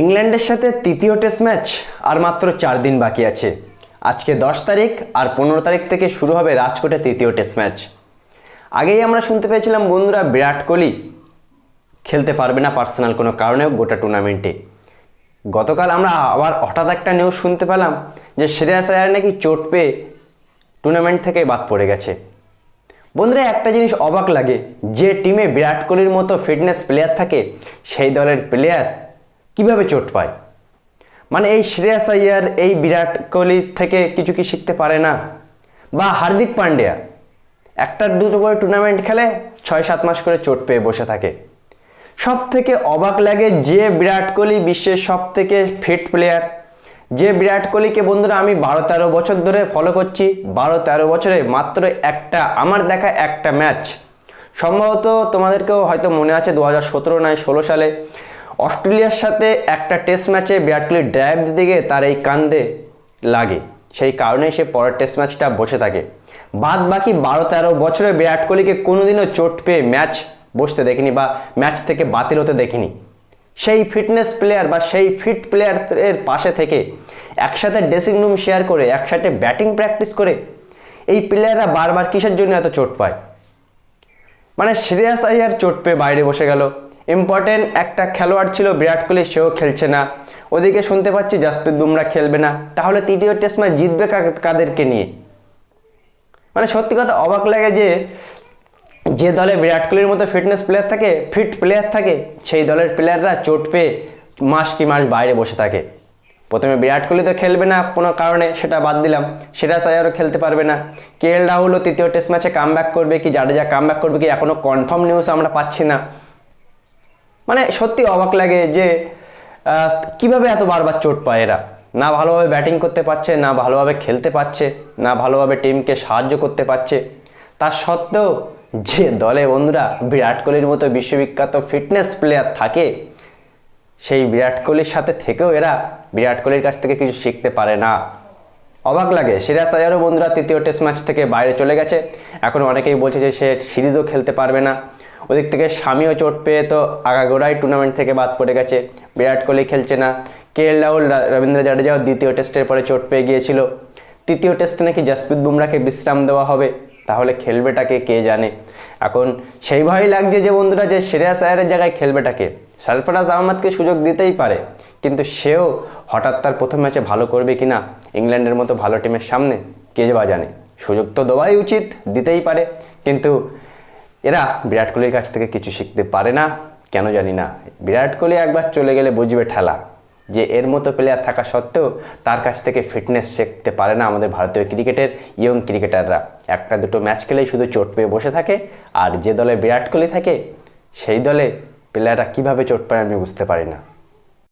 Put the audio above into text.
ইংল্যান্ডের সাথে তৃতীয় টেস্ট ম্যাচ আর মাত্র চার দিন বাকি আছে। আজকে দশ তারিখ আর পনেরো তারিখ থেকে শুরু হবে রাজকোটে তৃতীয় টেস্ট ম্যাচ। আগেই আমরা শুনতে পেয়েছিলাম বন্ধুরা বিরাট কোহলি খেলতে পারবে না পার্সোনাল কোনো কারণে গোটা টুর্নামেন্টে গতকাল আমরা আবার হঠাৎ একটা নিউজ শুনতে পেলাম যে শ্রেয়াস আয়ার নাকি চোট পেয়ে টুর্নামেন্ট থেকে বাদ পড়ে গেছে। বন্ধুরা, একটা জিনিস অবাক লাগে, যে টিমে বিরাট কোহলির মতো ফিটনেস প্লেয়ার থাকে, সেই দলের প্লেয়ার কীভাবে চোট পায়? মানে এই শ্রেয়াস আয়ার, এই বিরাট কোহলি থেকে কিছু কি শিখতে পারে না? বা হার্দিক পান্ডিয়া, একটা দুটো করে টুর্নামেন্ট খেলে ছয় সাত মাস করে চোট পেয়ে বসে থাকে। সব থেকে অবাক লাগে যে বিরাট কোহলি বিশ্বের সব থেকে ফিট প্লেয়ার যে বিরাট কোহলিকে বন্ধুরা আমি বারো তেরো বছর ধরে ফলো করছি, বারো তেরো বছরে মাত্র একটা, আমার দেখা একটা ম্যাচ সম্ভবত তোমাদেরকেও হয়তো মনে আছে দু হাজার সতেরো নয় ষোলো সালে। অস্ট্রেলিয়ার সাথে একটা টেস্ট ম্যাচে বিরাট কোহলি ড্রাইভ দিতে গিয়ে তার এই কান্দে লাগে। সেই কারণেই সে পরের টেস্ট ম্যাচটা বসে থাকে। বাদ বাকি বারো তেরো বছরে বিরাট কোহলিকে কোনোদিনও চোট পেয়ে ম্যাচ বসতে দেখিনি বা ম্যাচ থেকে বাতিল হতে দেখিনি। সেই ফিটনেস প্লেয়ার বা সেই ফিট প্লেয়ারের পাশে থেকে একসাথে ড্রেসিং রুম শেয়ার করে, একসাথে ব্যাটিং প্র্যাকটিস করে এই প্লেয়াররা বারবার কিসের জন্য এত চোট পায়? মানে শ্রেয়াস আইয়ার চোট পেয়ে বাইরে বসে গেল। ইম্পর্টেন্ট একটা খেলোয়াড় ছিল বিরাট কোহলি, সেও খেলছে না। ওদিকে শুনতে পাচ্ছি জাসপ্রীত বুমরা খেলবে না। তাহলে তৃতীয় টেস্ট ম্যাচ জিতবে কাদেরকে নিয়ে? মানে সত্যি কথা অবাক লাগে যে যে দলে বিরাট কোহলির মতো ফিটনেস প্লেয়ার থাকে ফিট প্লেয়ার থাকে, সেই দলের প্লেয়াররা চোট পেয়ে মাস কি মাস বাইরে বসে থাকে। প্রথমে বিরাট কোহলি তো খেলবে না কোনো কারণে, সেটা বাদ দিলাম। সেটা সায়ারও খেলতে পারবে না। কে এল রাহুলও তৃতীয় টেস্ট ম্যাচে কাম করবে কি জাডেজা কাম করবে কি এখনও কনফার্ম নিউজ আমরা পাচ্ছি না। মানে সত্যি অবাক লাগে যে কীভাবে এত বারবার চোট পায় এরা? না ভালোভাবে ব্যাটিং করতে পারছে, না ভালোভাবে খেলতে পারছে, না ভালোভাবে টিমকে সাহায্য করতে পারছে। তার সত্ত্বেও যে দলে বন্ধুরা বিরাট কোহলির মতো বিশ্ববিখ্যাত ফিটনেস প্লেয়ার থাকে, সেই বিরাট কোহলির সাথে থেকেও এরা বিরাট কোহলির কাছ থেকে কিছু শিখতে পারে না। অবাক লাগে। সিরাজ আয়ারও বন্ধুরা তৃতীয় টেস্ট ম্যাচ থেকে বাইরে চলে গেছে। এখন অনেকেই বলছে যে সে সিরিজও খেলতে পারবে না। ওদিক থেকে স্বামীও চোট পেয়ে তো আগাগোড়াই টুর্নামেন্ট থেকে বাদ পড়ে গেছে। বিরাট কোহলি খেলছে না। কে এল রাহুল রবীন্দ্র জাডেজাও দ্বিতীয় টেস্টের পরে চোট পেয়ে গিয়েছিল। তৃতীয় টেস্টে নাকি জাসপ্রীত বুমরাকে বিশ্রাম দেওয়া হবে। তাহলে খেলবেটাকে কে জানে? এখন সেই ভয়ই লাগছে যে বন্ধুরা যে শ্রেয়াস আয়ারের জায়গায় খেলবেটাকে। সারফরাজ আহমদকে সুযোগ দিতেই পারে। কিন্তু সেও হঠাৎ তার প্রথম ম্যাচে ভালো করবে কি না ইংল্যান্ডের মতো ভালো টিমের সামনে কে বা জানে? সুযোগ তো দেওয়াই উচিত, দিতেই পারে। কিন্তু এরা বিরাট কোহলির কাছ থেকে কিছু শিখতে পারে না, কেন জানি না। বিরাট কোহলি একবার চলে গেলে বুঝবে ঠেলা যে এর মতো প্লেয়ার থাকা সত্ত্বেও তার কাছ থেকে ফিটনেস শিখতে পারে না আমাদের ভারতীয় ক্রিকেটের ইয়ং ক্রিকেটাররা একটা দুটো ম্যাচ খেলেই শুধু চোট পেয়ে বসে থাকে আর যে দলে বিরাট কোহলি থাকে, সেই দলে প্লেয়াররা কীভাবে চোট পায় আমি বুঝতে পারি না।